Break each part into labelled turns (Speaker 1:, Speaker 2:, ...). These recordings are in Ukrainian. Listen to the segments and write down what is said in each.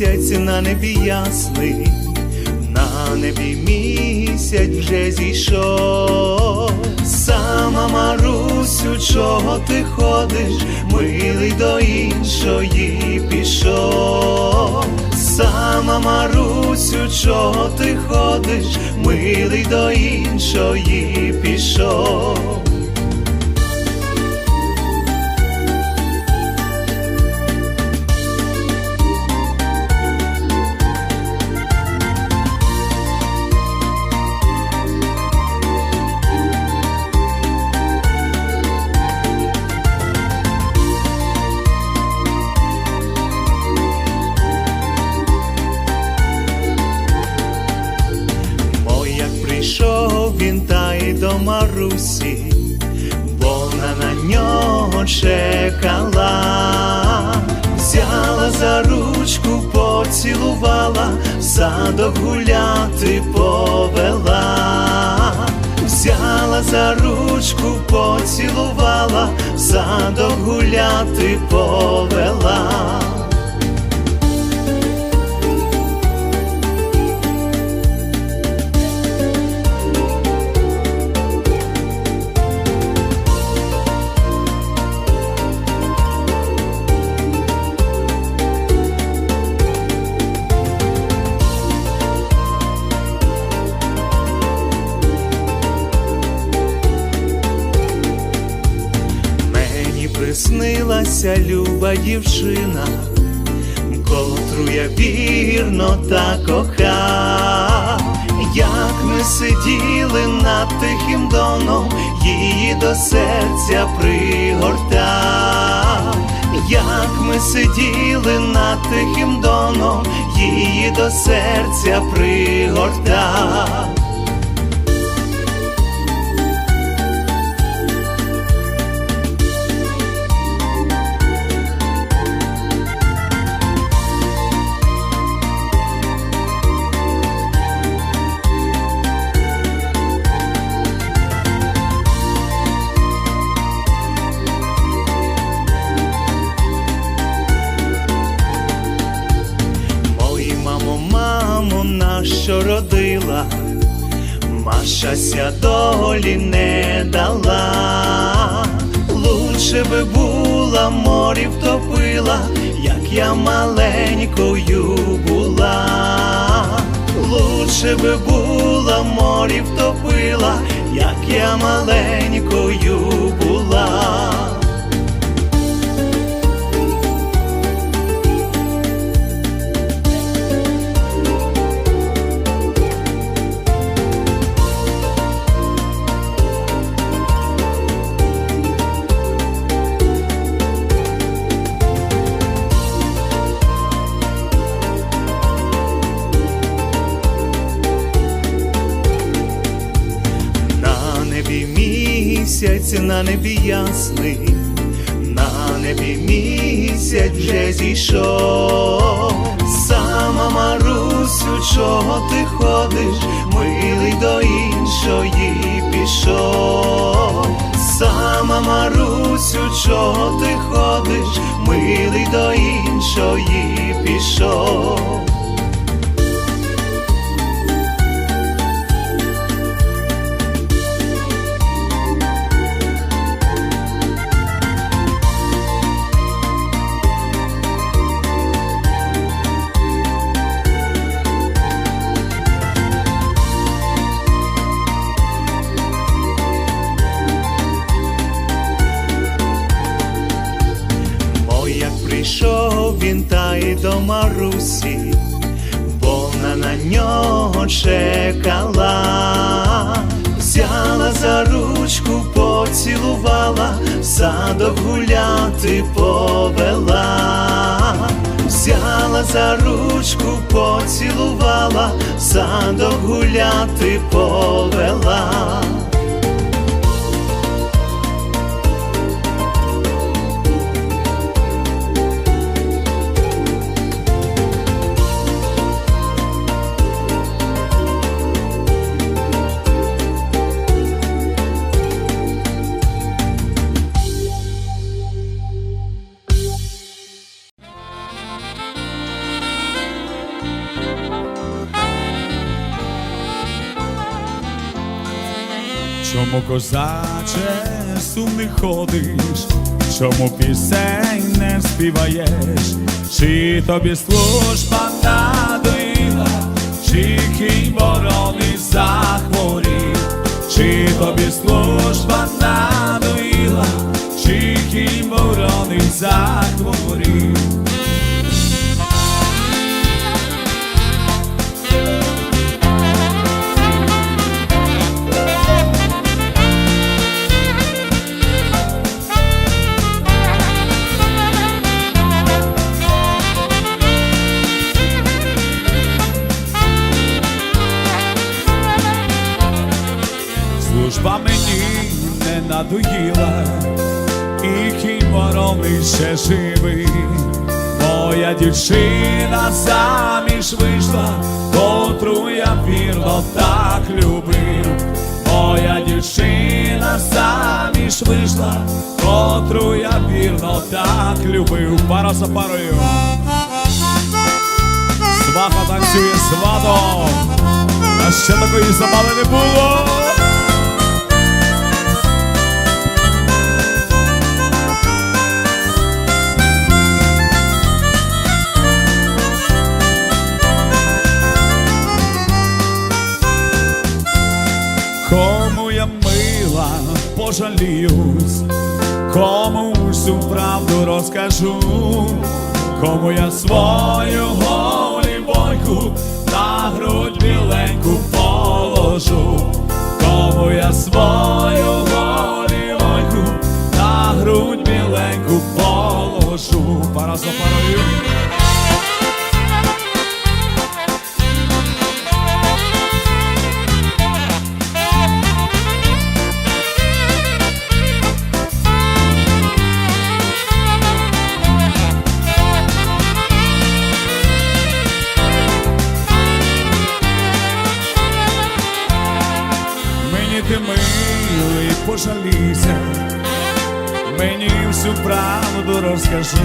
Speaker 1: місяць на небі ясний, на небі місяць вже зійшов. Сама Марусю, чого ти ходиш, милий до іншої пішов. Сама Марусю, чого ти ходиш, милий до іншої пішов. До Марусі, вона на нього чекала, взяла за ручку, поцілувала, в садок гуляти повела, взяла за ручку, поцілувала, в садок гуляти повела. Приснилася люба дівчина, котру я вірно та кохав, як ми сиділи над тихим доном, її до серця пригортав, як ми сиділи над тихим доном, її до серця пригортав. Ся долі не дала, лучше би була, морі втопила, як я маленькою була, лучше би була, морі втопила, як я маленькою місяць, на небі ясний, на небі місяць вже зійшов. Сама Марусю, чого ти ходиш, милий до іншої пішов. Сама Марусю, чого ти ходиш, милий до іншої пішов. До Марусі, вона на нього чекала, взяла за ручку, поцілувала, в садок гуляти повела, взяла за ручку, поцілувала, в садок гуляти повела.
Speaker 2: Чому козаче сумний ходиш, чому пісень не співаєш, чи тобі служба надоїла, чи кінь ворони захворів, чи тобі служба надоїла, чи кінь ворони захворів. Служба мені не надоїла, і кінь вороний ще живий. Моя дівчина заміж вийшла, котру я вірно так любив. Моя дівчина заміж вийшла, котру я вірно так любив. Пара за парою. Сваха танцює сватом, а ще такої забави не було. Мила пожаліюсь, кому всю правду розкажу, кому я свою голівоньку на грудь біленьку положу, кому я свою голівоньку на грудь біленьку положу. Пара за парою. Мені всю правду розкажи,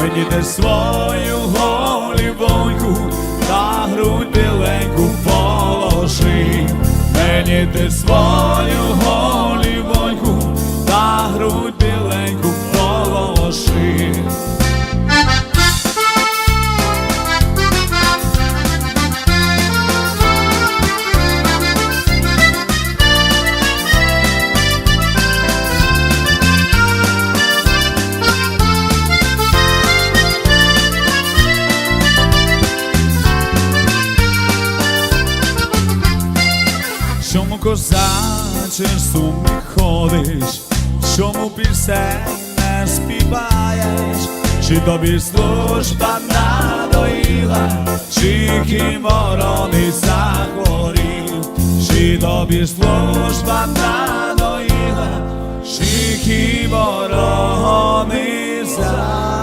Speaker 2: мені те свою голівоньку та грудь біленьку положи, мені де свою голівоньку та грудь біленьку Чому козаче сумний ходиш, чому пісень не співаєш, чи тобі служба надоїла, чи кінь ворони захворів, чи тобі служба надоїла, чи кінь ворони захворів.